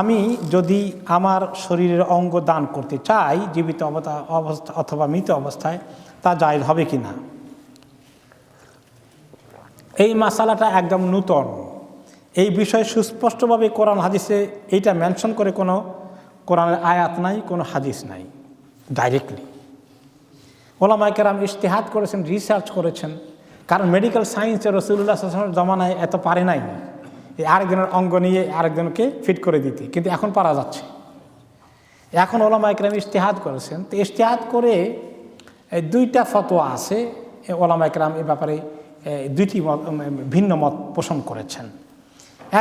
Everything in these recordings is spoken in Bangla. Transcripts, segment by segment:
আমি যদি আমার শরীরের অঙ্গ দান করতে চাই, জীবিত অবস্থা, অথবা মৃত অবস্থায়, তা জায়জ হবে কি না এই মাসালাটা একদম নূতন। এই বিষয়ে সুস্পষ্টভাবে কোরআন হাদিসে এইটা মেনশন করে কোনো কোরআনের আয়াত নাই, কোনো হাদিস নাই ডাইরেক্টলি ওলামাইকেরাম ইশতেহাত করেছেন রিসার্চ করেছেন, কারণ মেডিকেল সায়েন্সে রসুল্লাহ জমানায় এত পারে নাই। এই আরেকজনের অঙ্গ নিয়ে আরেকজনকে ফিট করে দিতে। কিন্তু এখন পারা যাচ্ছে। এখন ওলামা একরাম ইশতেহাদ করেছেন। তো ইশতেহাদ করে এই দুইটা ফতোয়া আছে। ওলামা একরাম এ ব্যাপারে দুইটি মত ভিন্ন মত পোষণ করেছেন।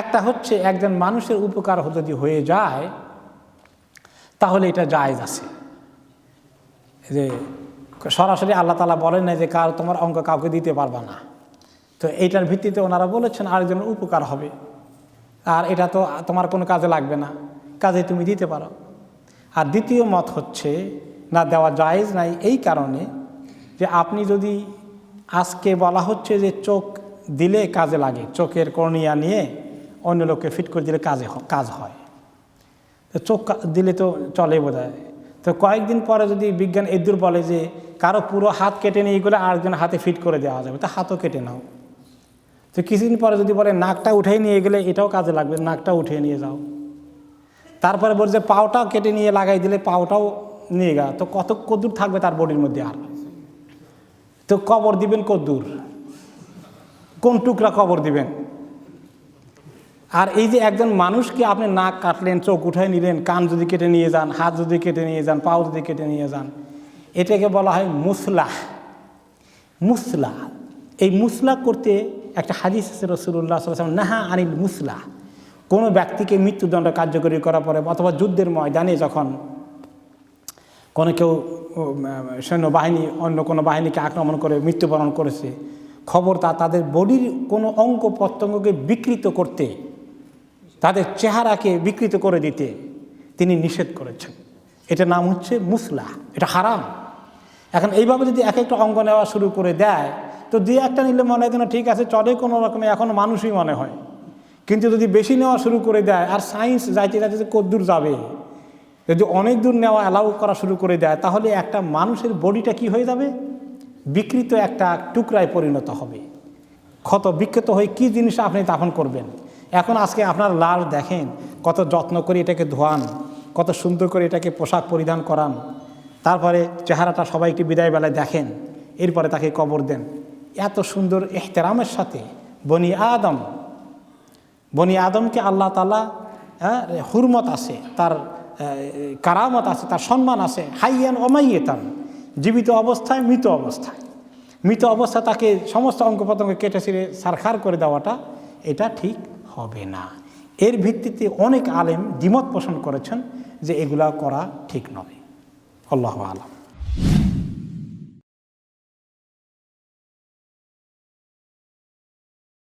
একটা হচ্ছে, একজন মানুষের উপকার যদি হয়ে যায়, তাহলে এটা জায়েজ আছে। যে সরাসরি আল্লাহ তালা বলেন না যে কার তোমার অঙ্ক কাউকে দিতে পারবা না। তো এইটার ভিত্তিতে ওনারা বলেছেন আরেকজনের উপকার হবে। আর এটা তো তোমার কোনো কাজে লাগবে না। কাজে তুমি দিতে পারো। আর দ্বিতীয় মত হচ্ছে, না, দেওয়া জায়েজ নাই এই কারণে যে আপনি যদি আজকে বলা হচ্ছে যে চোখ দিলে কাজে লাগে, চোখের কর্নিয়া নিয়ে অন্য লোককে ফিট করে দিলে কাজে কাজ হয়। তো চোখ দিলে তো চলে বোধ তো কয়েকদিন পরে যদি বিজ্ঞান এদুর বলে যে কারও পুরো হাত কেটে নিয়ে গেলে আরেকজন হাতে ফিট করে দেওয়া যাবে, তা হাতও কেটে নাও। তো কিছুদিন পরে যদি বলে, নাকটা উঠে নিয়ে গেলে এটাও কাজে লাগবে, নাকটা উঠিয়ে নিয়ে যাও। তারপরে বলছে, পাওটাও কেটে নিয়ে লাগাই দিলে পাওটাও নিয়ে গা। তো কত কদ্দূর থাকবে তার বডির মধ্যে আর? তো কবর দিবেন কদ্দূর। কোন টুকরা কবর দিবেন? আর এই যে একজন মানুষকে আপনি নাক কাটলেন, চোখ উঠায় নিলেন, কান যদি কেটে নিয়ে যান, হাত যদি কেটে নিয়ে যান, পাও যদি কেটে নিয়ে যান, এটাকে বলা হয় মুসলাহ। মুসলা এই মুসলা করতে একটা হাদিস আছে রসুল্লাহ নাহা আনিল মুসলা। কোনো ব্যক্তিকে মৃত্যুদণ্ড কার্যকরী করার পরে অথবা যুদ্ধের ময়দানে যখন কোনো কেউ সৈন্যবাহিনী, অন্য কোনো বাহিনীকে আক্রমণ করে মৃত্যুবরণ করেছে, খবর তা তাদের বডির কোনো অঙ্গ প্রত্যঙ্গকে বিকৃত করতে, তাদের চেহারাকে বিকৃত করে দিতে তিনি নিষেধ করেছেন। এটার নাম হচ্ছে মুসলা, এটা হারাম। এখন এইভাবে যদি এক একটা অঙ্গ নেওয়া শুরু করে দেয় তো দুই একটা নিলে মনে হয় যেন ঠিক আছে, চলে কোনো রকমে এখন মানুষই মনে হয়। কিন্তু যদি বেশি নেওয়া শুরু করে দেয়, আর সায়েন্স যাইতে যাইতে কদ্দূর যাবে, যদি অনেক দূর নেওয়া অ্যালাউ করা শুরু করে দেয়, তাহলে একটা মানুষের বডিটা কি হয়ে যাবে? বিকৃত একটা টুকরায় পরিণত হবে। ক্ষত বিক্ষত হয়ে কি জিনিস আপনি দাফন করবেন? এখন আজকে আপনার লাশ দেখেন, কত যত্ন করে এটাকে ধোয়ান, কত সুন্দর করে এটাকে পোশাক পরিধান করান। তারপরে চেহারাটা সবাইকে বিদায় বেলায় দেখেন, এরপরে তাকে কবর দেন। এত সুন্দর এহতেরামের সাথে বনি আদম বনি আদমকে আল্লাহ তালা হ্যাঁ, হুরমত আছে তার কারামত আছে তার সম্মান আছে হাইয়ান অমাইয়েতান জীবিত অবস্থায় মৃত অবস্থায়। মৃত অবস্থা তাকে সমস্ত অঙ্গ প্রত্যঙ্গ কেটে ছিঁড়ে সারখার করে দেওয়াটা এটা ঠিক হবে না। এর ভিত্তিতে অনেক আলেম দ্বিমত পোষণ করেছেন যে এগুলা করা ঠিক নয়। আল্লাহ আলম।